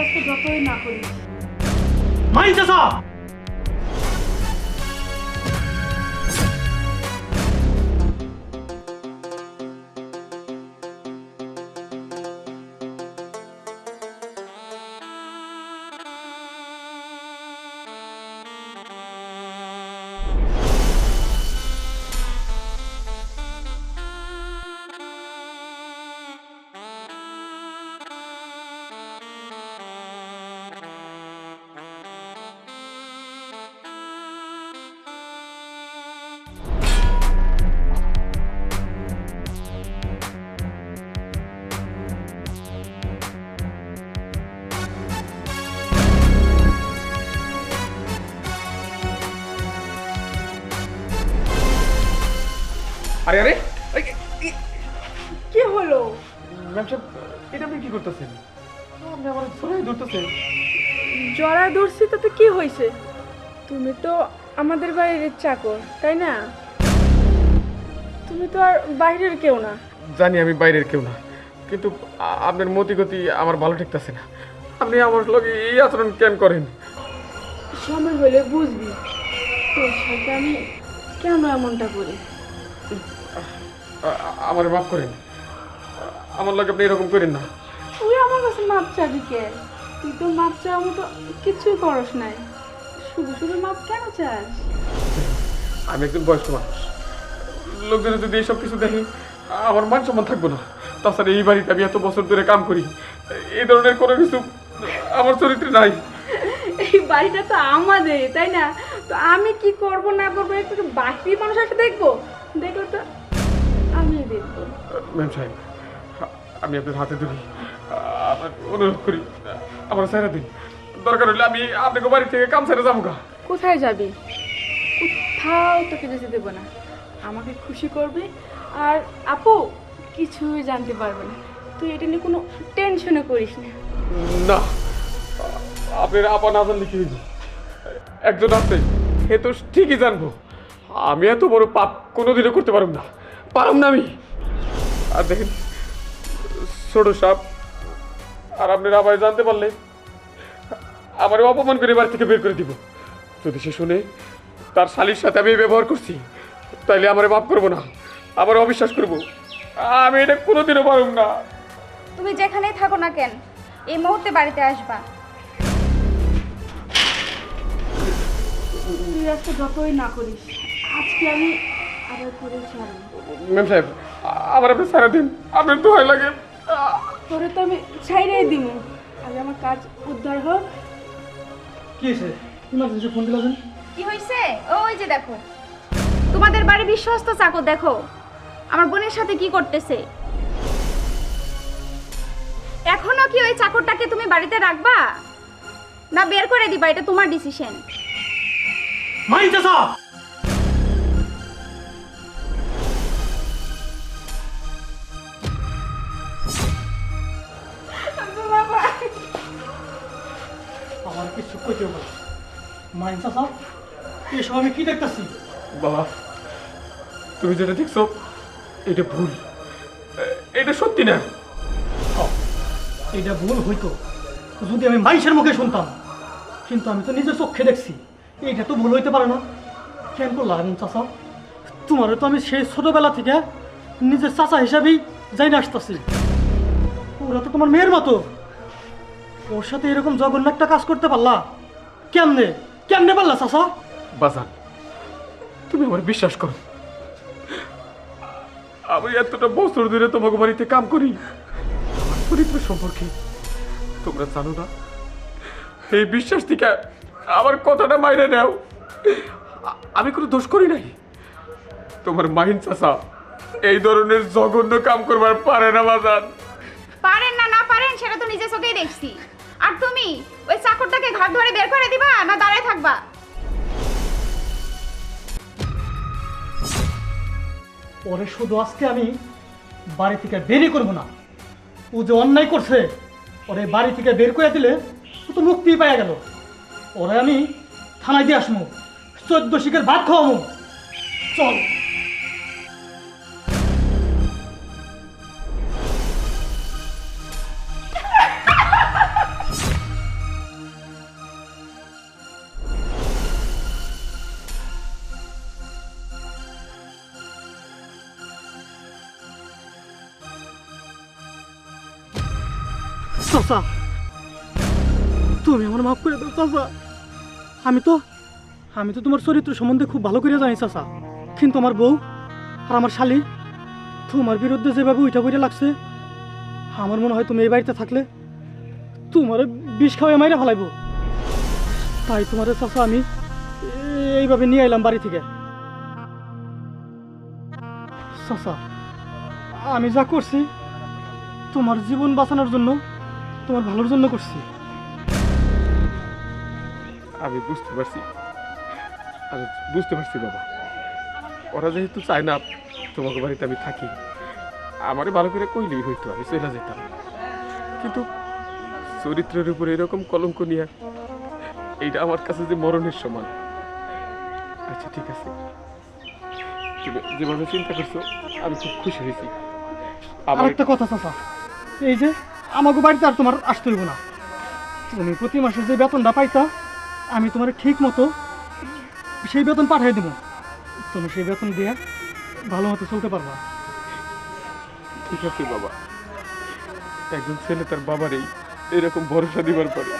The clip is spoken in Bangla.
আজকে যতই না করিস মাইন চাচা আরে আরে। কি হলো? ম্যাম সাহেব এটা আপনি কি করতেছেন? আপনি আমার ধরে ধরতেছেন। জরা ধরছি তাতে কি হয়েছে? তুমি তো আমাদের বাইরের চাকর তাই না? তুমি তো আর বাইরের কেউ না। জানি আমি বাইরের কেউ না কিন্তু আপনার মতিগতি আমার ভালো ঠেকতেছে না। আপনি আমার লগে এই আচরণ কেন করেন? সময় হলে বুঝবি তোর সাথে আমি কেন এমনটা করি? আমার মাফ করেন। আমার লগে আপনি এরকম করেন না। তুই আমার কাছে মাপ চাবি কে? তুই তো মাপ চাওয়ার মতো কিছুই করস নাই। শুধু শুধু মাপ কেন চাস? আমি একজন বয়স্ক মানুষ। লোকজন যদি এইসব কিছু দেখে আমার মান সম্মান থাকব না। তাছাড়া এই বাড়িতে আমি এত বছর ধরে কাম করি। এই ধরনের কোনো কিছু আমার চরিত্রে নাই। এই বাড়িটা তো আমাদের তাই না? তো আমি কি করব না করব একটু বাকি মানুষ একটা দেখব? দেখলে তো আমি দেখব ম্যাম সাহেব আমি আপনার হাতে ধরি। আপনার অনুরোধ করি আমার ছেড়ে দিন। দরকার হলে আমি আপনাকে বাড়ি থেকে কাম ছেড়ে যাব গা কোথায় যাবি? কোথাও তোকে যেতে দেবো না। আমাকে খুশি করবি আর আপু কিছুই জানতে পারবে না। তুই এটা নিয়ে কোনো টেনশনে করিস না। না আপনার আপা না জানলে কি একজন আছে সে তো ঠিকই জানব। আমি এত বড় পাপ কোনোদিনও করতে পারব না। পারব না আমি। আর দেখেন ছোট সাপ আর আপনার আবার জানতে পারলে আমারও অপমান করে বাড়ি থেকে বের করে দিব। যদি সে শুনে তার শালির সাথে আমি ব্যবহার করছি তাইলে আমার মাফ করব না আবার অবিশ্বাস করব। আমি এটা কোনোদিনও পারব না। তুমি যেখানেই থাকো না কেন এই মুহূর্তে বাড়িতে আসবা। তুই আজকে যতই না করিস আজকে আমি ম্যাম সাহেব আমার আপনি সারা দিন আপনার দোহাই লাগে। তোরে তো আমি ছাইড়াই দিব। আগে আমার কাজ উদ্ধার হোক। কি হয়েছে? ইমার্জেন্সি ফোন দিলাম কি হয়েছে? ওই যে দেখো। তোমাদের বাড়ি বিশ্বস্ত চাকর দেখো। আমার বোনের সাথে কি করতেছে? এখনও কি ওই চাকরটাকে তুমি বাড়িতে রাখবা? না বের করে দিবা এটা তোমার ডিসিশন মাইন কিছু কইতে হবে মাইন চাচা এসব আমি কি দেখতেছি? বাবা তুমি যেটা দেখছ এটা ভুল। এটা সত্যি না। এটা ভুল হইতো। যদি আমি মুখে শুনতাম কিন্তু আমি তো নিজের চোখে দেখছি। এইটা তো ভুল হইতে পারে না। কেন করলাম চাচা? তোমারও তো আমি সেই ছোটবেলা থেকে নিজের চাচা হিসাবেই যাই না আসতেছি। ওরা তো তোমার মেয়ের মতো। ওর সাথে এরকম জঘন্য একটা কাজ করতে পারলা? কেমনে? কেমনে পারলা চাচা? বাজান তুমি আমার বিশ্বাস করো। আমি এতটা বছর ধরে তোমাকে বাড়িতে কাম করি। আমার চরিত্র সম্পর্কে তোমরা জানো না। এই বিশ্বাস থেকে আমার কথাটা মাইনে নাও। আমি কোনো দোষ করি নাই। তোমার মাহিন চাষা এই ধরনের জঘন্য কাম করবার পারে না বাজান। পারেন না না পারেন সেটা তো নিজে চোখেই দেখছি। আর তুমি, ওই চাকরটাকে ঘর ধরে বের করে দিবা না দাঁড়ায় থাকবা? পরে শুধু আজকে আমি বাড়ি থেকে বেরই করব না। ও যে অন্যায় করছে, ওরে বাড়ি থেকে বের করে দিলে ও তো মুক্তি পাইয়া গেল। ওরে আমি থানায় দিয়ে আসমু চোদ্দ শিখের ভাত খাওয়ামু চল। চাচা তুমি আমার মাফ করে দাও চাচা আমি তো আমি তো তোমার চরিত্র সম্বন্ধে খুব ভালো করে জানি চাচা কিন্তু আমার বউ আর আমার শালি, তোমার বিরুদ্ধে যেভাবে উঠা বইটা লাগছে, আমার মনে হয় তুমি এই বাড়িতে থাকলে তোমার বিষ খাওয়াই মাইরে ফেলাইব। তাই তোমার চাচা আমি এইভাবে নিয়ে এলাম বাড়ি থেকে। চাচা আমি যা করছি, তোমার জীবন বাঁচানোর জন্য তোমার ভালোর জন্য করছি। আমি বুঝতে পারছি। আমি বুঝতে পারছি বাবা। ওরা যেহেতু চায় না তোমাকে বাড়িতে আমি থাকি। আমারে ভালো করে কইলেই হইতো আমি চলে যেতাম কিন্তু চরিত্রের উপরে এরকম কলঙ্ক নিয়ে এইটা আমার কাছে যে মরণের সমান। আচ্ছা ঠিক আছে। যেভাবে চিন্তা করছ আমি খুব খুশি হয়েছি। আমার একটা কথা চাচা। এই যে আমাকে বাড়িতে আর তোমার আসতে হইব না। তুমি প্রতি মাসে যে বেতনটা পাইতা, আমি তোমার ঠিক মতো সেই বেতন পাঠিয়ে দেবো। তুমি সেই বেতন দিয়ে ভালো মতো চলতে পারবা। ঠিক আছে বাবা। একজন ছেলে তার বাবারই এরকম ভরসা দিবার পরে।